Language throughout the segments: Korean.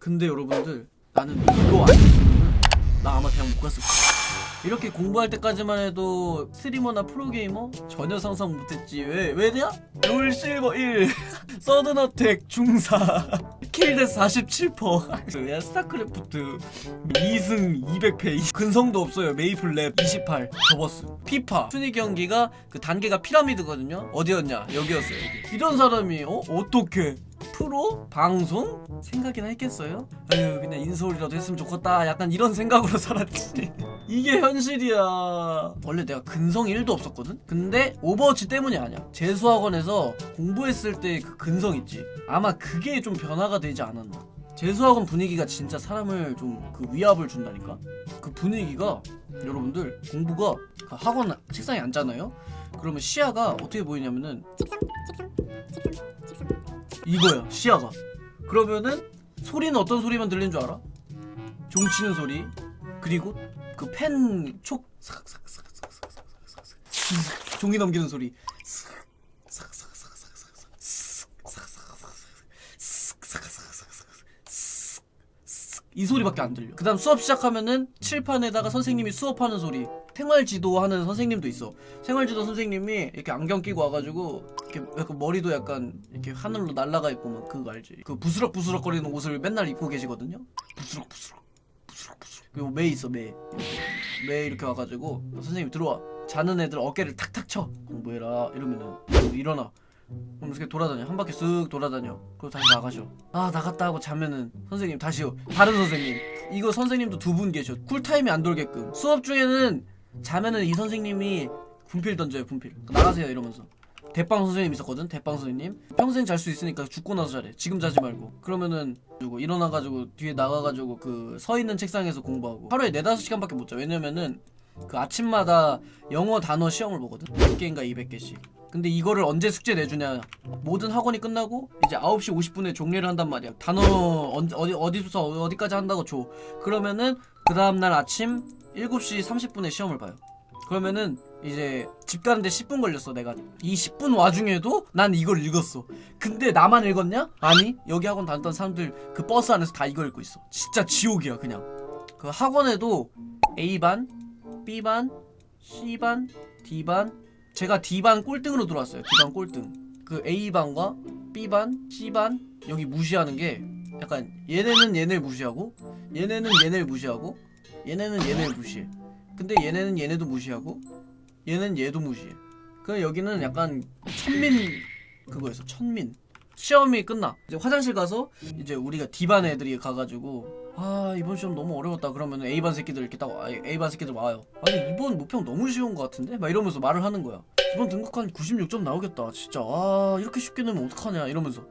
근데 여러분들 나는 이거 안 했으면 나 아마 대학 못 갔을 거야. 이렇게 공부할 때까지만 해도 스트리머나 프로게이머 전혀 상상 못했지. 왜 왜냐? 롤 실버 1, 서든어택 중사, 킬데스 47%, 야 스타크래프트 2승 200패, 근성도 없어요. 메이플 랩 28, 저버스, 피파, 순위 경기가 그 단계가 피라미드거든요. 어디였냐? 여기였어요. 여기. 이런 사람이 어 어떻게? 프로? 방송? 생각이나 했겠어요? 아유 그냥 인서울이라도 했으면 좋겠다. 약간 이런 생각으로 살았지. 이게 현실이야. 원래 내가 근성 1도 없었거든? 근데 오버워치 때문이 아니야. 재수학원에서 공부했을 때 그 근성 있지. 아마 그게 좀 변화가 되지 않았나. 재수학원 분위기가 진짜 사람을 좀 그 위압을 준다니까? 그 분위기가 여러분들 공부가 그 학원 책상에 앉잖아요? 그러면 시야가 어떻게 보이냐면은 이거야 시야가 그러면은 소리는 어떤 소리만 들리는 줄 알아? 종 치는 소리 그리고 그 펜 촉 종이 넘기는 소리 이 소리밖에 안 들려. 그 다음 수업 시작하면은 칠판에다가 선생님이 수업하는 소리. 생활 지도 하는 선생님도 있어. 생활 지도 선생님이 이렇게 안경 끼고 와가지고 이렇게 약간 머리도 약간 이렇게 하늘로 날아가 있고 막 그거 알지? 그 부스럭 부스럭 거리는 옷을 맨날 입고 계시거든요. 부스럭 부스럭 부스럭 부스럭. 그리고 매 있어 매. 매 이렇게 와가지고 선생님 들어와. 자는 애들 어깨를 탁탁 쳐. 공부해라 이러면은 일어나. 그럼 이렇게 돌아다녀 한 바퀴 쓱 돌아다녀 그리고 다시 나가셔 아 나갔다 하고 자면은 선생님 다시요 다른 선생님 이거 선생님도 두 분 계셔 쿨타임이 안 돌게끔 수업 중에는 자면은 이 선생님이 분필 던져요 분필. 나가세요 이러면서. 대빵 선생님 있었거든 대빵 선생님. 평생 잘 수 있으니까 죽고 나서 잘해. 지금 자지 말고. 그러면은 일어나가지고 뒤에 나가가지고 그 서 있는 책상에서 공부하고. 하루에 네다섯 시간밖에 못 자. 왜냐면은 그 아침마다 영어 단어 시험을 보거든. 100개인가 200개씩. 근데 이거를 언제 숙제 내주냐. 모든 학원이 끝나고 이제 9시 50분에 종례를 한단 말이야. 단어 언- 어디 어디부터 어디까지 한다고 줘. 그러면은 그 다음날 아침 7시 30분에 시험을 봐요. 그러면은 이제 집 가는데 10분 걸렸어 내가. 이 10분 와중에도 난 이걸 읽었어. 근데 나만 읽었냐? 아니 여기 학원 다녔던 사람들 그 버스 안에서 다 이거 읽고 있어. 진짜 지옥이야 그냥. 그 학원에도 A반, B반, C반, D반 제가 D반 꼴등으로 들어왔어요. D반 꼴등. 그 A반과 B반, C반 여기 무시하는 게 약간 얘네는 얘네를 무시하고 얘네는 얘네를 무시하고 얘네는 얘네를 무시해. 근데 얘네는 얘네도 무시하고 얘는 얘도 무시해. 그 여기는 약간 천민 그거였어 천민. 시험이 끝나. 이제 화장실 가서 이제 우리가 D반 애들이 가가지고 아 이번 시험 너무 어려웠다. 그러면 A반 새끼들 이렇게 딱 와- A반 새끼들 와요. 아니 이번 모평 너무 쉬운 것 같은데? 막 이러면서 말을 하는 거야. 이번 등급 한 96점 나오겠다. 진짜. 아 이렇게 쉽게 내면 어떡하냐? 이러면서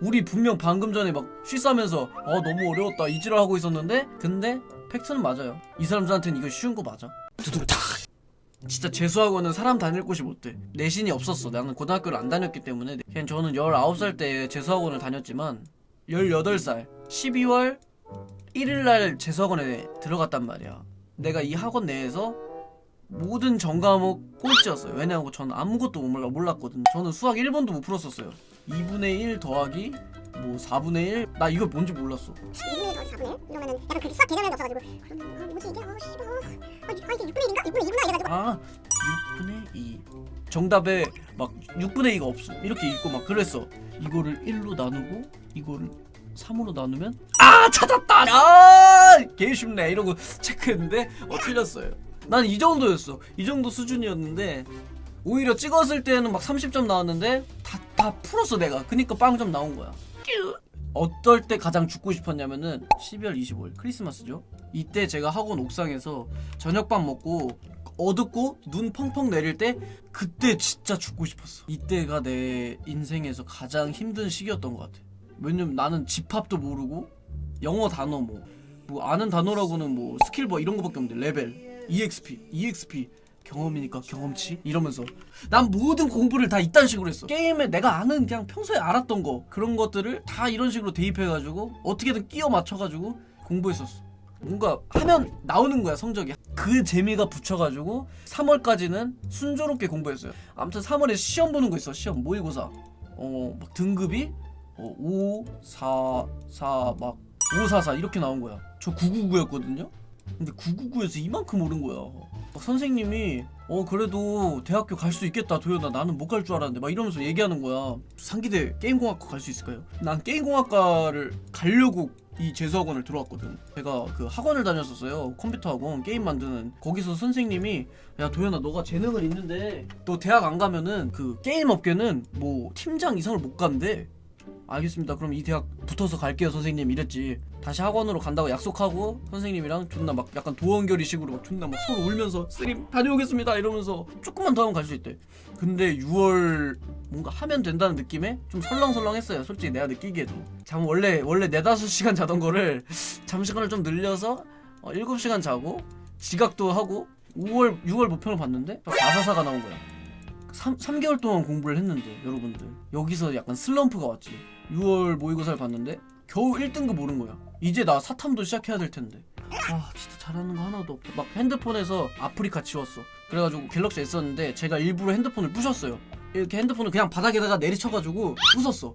우리 분명 방금 전에 막 쉬싸면서 아 너무 어려웠다 이지랄 하고 있었는데 근데 팩트는 맞아요. 이 사람들한테는 이거 쉬운 거 맞아. 두둥탁! 진짜 재수학원은 사람 다닐 곳이 못돼. 내신이 없었어. 나는 고등학교를 안 다녔기 때문에. 그냥 저는 19살 때 재수학원을 다녔지만 18살 12월 1일날 재수학원에 들어갔단 말이야. 내가 이 학원 내에서 모든 전과목 꼴찌였어요. 왜냐하고 저는 아무것도 몰랐거든 저는 수학 1번도 못 풀었었어요 2분의 1 더하기 뭐 4분의 1 나 이거 뭔지 몰랐어. 2분의 1 더하기 4분의 1? 이러면은 약간 그 수학 개념이 없어가지고 아 뭐지 이게? 아 씨발 아, 아 이게 6분의 1인가? 6분의 2구나 이래가지고. 아 6분의 2 정답에 막 6분의 2가 없어. 이렇게 읽고 막 그랬어. 이거를 1로 나누고 이거를 3으로 나누면 아 찾았다! 아 개 쉽네. 이러고 체크했는데 어 틀렸어요. 난 이 정도였어. 이 정도 수준이었는데 오히려 찍었을 때는 막 30점 나왔는데 다, 다 풀었어 내가 그니까 빵점 나온 거야 어떨 때 가장 죽고 싶었냐면은 12월 25일 크리스마스죠 이때 제가 학원 옥상에서 저녁밥 먹고 어둡고 눈 펑펑 내릴 때 그때 진짜 죽고 싶었어. 이때가 내 인생에서 가장 힘든 시기였던 것 같아. 왜냐면 나는 집합도 모르고 영어 단어 뭐, 뭐 아는 단어라고는 뭐 스킬 뭐 이런 거밖에 없는데 레벨, EXP, EXP 경험이니까 경험치 이러면서 난 모든 공부를 다 이딴 식으로 했어. 게임에 내가 아는 그냥 평소에 알았던 거 그런 것들을 다 이런 식으로 대입해가지고 어떻게든 끼워 맞춰가지고 공부했었어. 뭔가 하면 나오는 거야 성적이 그 재미가 붙여가지고 3월까지는 순조롭게 공부했어요 아무튼 3월에 시험 보는 거 있어 시험 모의고사 어 막 등급이 어, 5, 4, 4, 막 544 이렇게 나온 거야. 저 999였거든요. 근데 999에서 이만큼 오른 거야. 막 선생님이 어 그래도 대학교 갈 수 있겠다 도현아 나는 못 갈 줄 알았는데 막 이러면서 얘기하는 거야. 상기대 게임공학과 갈 수 있을까요? 난 게임공학과를 가려고 이 재수학원을 들어왔거든. 제가 그 학원을 다녔었어요. 컴퓨터 학원 게임 만드는 거기서 선생님이 야 도현아 너가 재능을 있는데 너 대학 안 가면은 그 게임 업계는 뭐 팀장 이상을 못 간대. 알겠습니다. 그럼 이 대학 붙어서 갈게요, 선생님. 이랬지. 다시 학원으로 간다고 약속하고 선생님이랑 존나 막 약간 도원결의식으로 막 존나 막 서로 울면서 쓰림 다녀오겠습니다 이러면서 조금만 더 하면 갈 수 있대. 근데 6월 뭔가 하면 된다는 느낌에 좀 설렁설렁했어요. 솔직히 내가 느끼기에도. 잠 원래 원래 4, 5시간 자던 거를 잠 시간을 좀 늘려서 어, 7시간 자고 지각도 하고 5월 6월 목표를 봤는데 444가 나온 거야. 3, 3개월 동안 공부를 했는데 여러분들 여기서 약간 슬럼프가 왔지 6월 모의고사를 봤는데 겨우 1등급 오른 거야 이제 나 사탐도 시작해야 될 텐데. 아 진짜 잘하는 거 하나도 없다. 막 핸드폰에서 아프리카 지웠어. 그래가지고 갤럭시 S였는데 제가 일부러 핸드폰을 부셨어요. 이렇게 핸드폰을 그냥 바닥에다가 내리쳐가지고 부쉈어.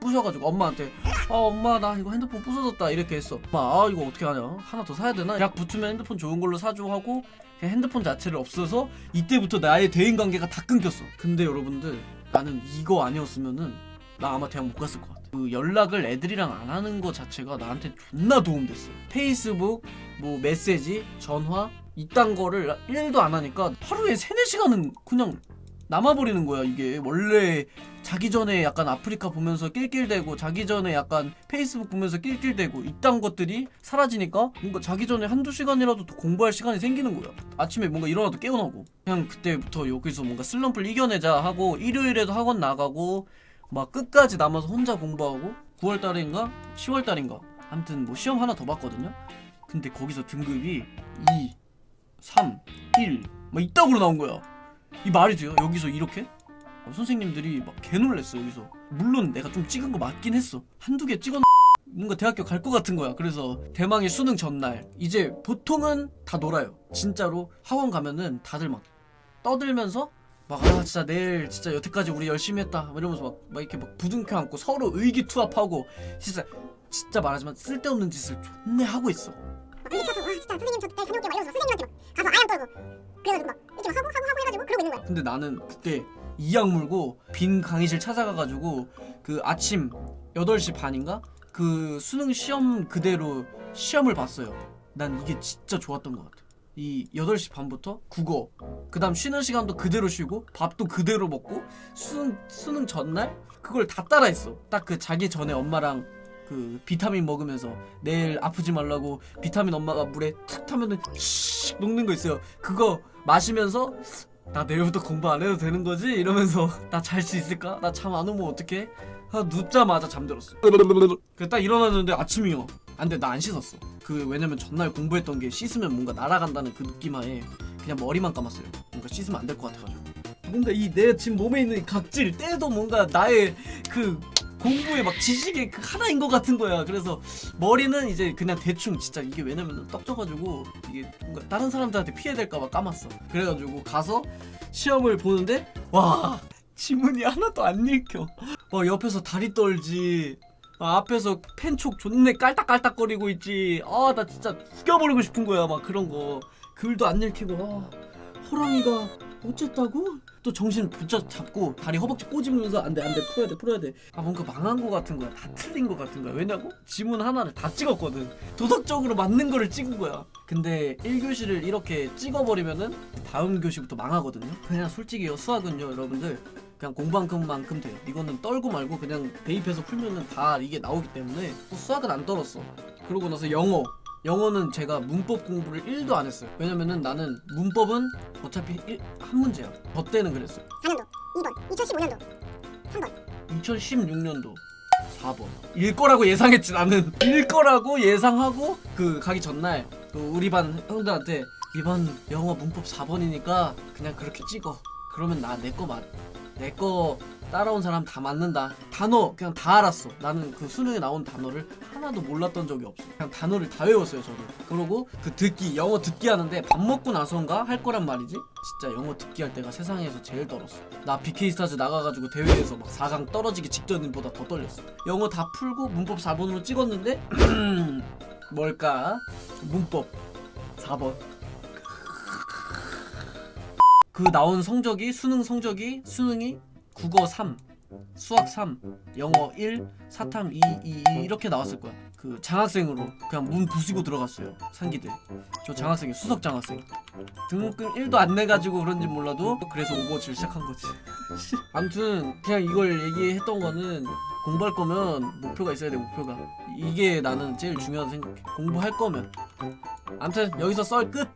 부셔가지고 엄마한테 아 엄마 나 이거 핸드폰 부서졌다. 이렇게 했어. 엄마 아 이거 어떻게 하냐? 하나 더 사야 되나? 약 붙으면 핸드폰 좋은 걸로 사줘 하고 그냥 핸드폰 자체를 없어서 이때부터 나의 대인관계가 다 끊겼어. 근데 여러분들 나는 이거 아니었으면은 나 아마 대학 못 갔을 것 같아. 그 연락을 애들이랑 안 하는 거 자체가 나한테 존나 도움됐어. 페이스북 뭐 메시지 전화 이딴 거를 1도 안 하니까 하루에 3, 4시간은 그냥 남아버리는 거야 이게. 원래 자기 전에 약간 아프리카 보면서 낄낄대고 자기 전에 약간 페이스북 보면서 낄낄대고 이딴 것들이 사라지니까 뭔가 자기 전에 한두 시간이라도 더 공부할 시간이 생기는 거야. 아침에 뭔가 일어나도 깨어나고. 그냥 그때부터 여기서 뭔가 슬럼프를 이겨내자 하고 일요일에도 학원 나가고 막 끝까지 남아서 혼자 공부하고 9월달인가 10월달인가 아무튼 뭐 시험 하나 더 봤거든요. 근데 거기서 등급이 2 3 1 막 이따구로 나온 거야. 이 말이 돼요? 여기서 이렇게? 어, 선생님들이 막 개놀랬어 여기서. 물론 내가 좀 찍은 거 맞긴 했어. 한두 개 찍었 뭔가 대학교 갈 것 같은 거야. 그래서 대망의 수능 전날. 이제 보통은 다 놀아요. 진짜로 학원 가면은 다들 막 떠들면서 막 아 진짜 내일 진짜 여태까지 우리 열심히 했다 막 이러면서 막, 막 이렇게 막 부둥켜 안고 서로 의기투합하고 진짜 진짜 말하지만 쓸데없는 짓을 존내 하고 있어 막 근데 저도 와 진짜 선생님 저 내일 다녀올게 막 이러면서 선생님한테 막 가서 아양 떨고 그래가지고 막 이렇게 막 하고 하고 하고 해가지고 그러고 있는 거야 근데 나는 그때 이악 물고 빈 강의실 찾아가가지고 그 아침 8시 반인가? 그 수능 시험 그대로 시험을 봤어요. 난 이게 진짜 좋았던 것 같아. 이 8시 반부터 국어, 그 다음 쉬는 시간도 그대로 쉬고, 밥도 그대로 먹고, 수능, 수능 전날? 그걸 다 따라했어. 딱 그 자기 전에 엄마랑 그 비타민 먹으면서 내일 아프지 말라고 비타민 엄마가 물에 툭 타면은 씩 녹는 거 있어요. 그거 마시면서 나 내일부터 공부 안 해도 되는 거지? 이러면서 나 잘 수 있을까? 나 잠 안 오면 어떡해? 아, 눕자마자 잠들었어. 그딱 일어났는데 아침이요. 안돼 나 안 씻었어. 그 왜냐면 전날 공부했던 게 씻으면 뭔가 날아간다는 그 느낌하에 그냥 머리만 감았어요. 뭔가 씻으면 안 될 것 같아가지고. 뭔가 이 내 지금 몸에 있는 이 각질 때도 뭔가 나의 그 공부의 막 지식의 그 하나인 것 같은 거야. 그래서 머리는 이제 그냥 대충 진짜 이게 왜냐면 떡져가지고 이게 뭔가 다른 사람들한테 피해될까봐 감았어. 그래가지고 가서 시험을 보는데 와 지문이 하나도 안 읽혀. 와 옆에서 다리 떨지. 아, 앞에서 펜촉 존내 깔딱깔딱거리고 있지. 아 나 진짜 죽여버리고 싶은 거야 막 그런 거. 글도 안 읽히고 아, 호랑이가 어쨌다고? 또 정신 붙잡 잡고 다리 허벅지 꼬집으면서 안 돼 안 돼 풀어야 돼 풀어야 돼. 아 뭔가 망한 거 같은 거야. 다 틀린 거 같은 거야. 왜냐고? 지문 하나를 다 찍었거든. 도덕적으로 맞는 거를 찍은 거야. 근데 1교시를 이렇게 찍어버리면은 다음 교시부터 망하거든요. 그냥 솔직히요 수학은요 여러분들 그냥 공부한 것만큼 돼. 이거는 떨고 말고 그냥 대입해서 풀면은 다 이게 나오기 때문에 수학은 안 떨었어. 그러고 나서 영어. 영어는 제가 문법 공부를 1도 안 했어요. 왜냐면은 나는 문법은 어차피 일- 한 문제야. 저 때는 그랬어요. 4년도 2번 2015년도 3번 2016년도 4번. 일 거라고 예상했지 나는. 일 거라고 예상하고 그 가기 전날 그 우리 반 형들한테 이번 영어 문법 4번이니까 그냥 그렇게 찍어. 그러면 나 내 거 맞. 내 거 따라온 사람 다 맞는다. 단어 그냥 다 알았어. 나는 그 수능에 나온 단어를 하나도 몰랐던 적이 없어. 그냥 단어를 다 외웠어요 저는 그러고 그 듣기 영어 듣기 하는데 밥 먹고 나선가 할 거란 말이지? 진짜 영어 듣기 할 때가 세상에서 제일 떨었어. 나 BK스타즈 나가가지고 대회에서 막 4강 떨어지기 직전보다 더 떨렸어. 영어 다 풀고 문법 4번으로 찍었는데 뭘까? 문법 4번 그 나온 성적이 수능 성적이 수능이 국어 3 수학 3 영어 1 사탐 2 2 2 이렇게 나왔을 거야. 그 장학생으로 그냥 문 부수고 들어갔어요 상기들. 저 장학생이 수석 장학생. 등록금 1도 안 내가지고 그런지 몰라도 그래서 오버워치를 시작한 거지. 아무튼 그냥 이걸 얘기했던 거는 공부할 거면 목표가 있어야 돼 목표가. 이게 나는 제일 중요하다 생각해. 공부할 거면. 아무튼 여기서 썰 끝